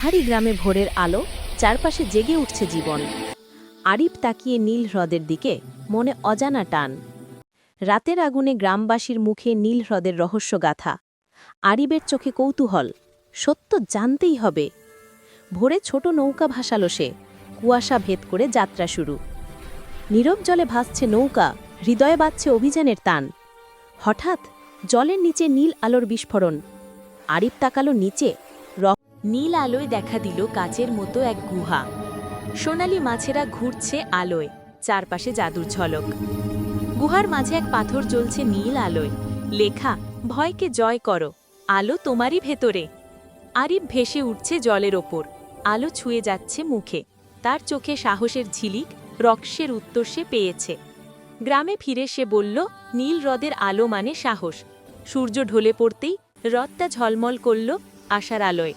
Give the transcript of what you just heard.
পাহাড়ি গ্রামে ভোরের আলো চারপাশে জেগে উঠছে জীবন। আরিফ তাকিয়ে নীল হ্রদের দিকে, মনে অজানা টান। রাতের আগুনে গ্রামবাসীর মুখে নীল হ্রদের রহস্য গাথা আরিবের চোখে কৌতূহল, সত্য জানতেই হবে। ভোরে ছোট নৌকা ভাসালো সে, কুয়াশা ভেদ করে যাত্রা শুরু। নীরব জলে ভাসছে নৌকা, হৃদয়ে বাজছে অভিযানের টান হঠাৎ জলের নিচে নীল আলোর বিস্ফোরণ। আরিফ তাকালো নিচে নীল আলোয় দেখা দিল কাচের মতো এক গুহা। সোনালি মাছেরা ঘুরছে আলোয়, চারপাশে জাদুর ঝলক। গুহার মাঝে এক পাথর জ্বলছে নীল আলোয়। লেখা, ভয়কে জয় করো, আলো তোমারই ভেতরে। আরিফ ভেসে উঠছে জলের ওপর। আলো ছুঁয়ে যাচ্ছে মুখে। তার চোখে সাহসের ঝিলিক, রক্সের উত্তর সে পেয়েছে। গ্রামে ফিরে সে বলল, নীল হ্রদের আলো মানে সাহস। সূর্য ঢলে পড়তেই হ্রদটা ঝলমল করল আশার আলোয়।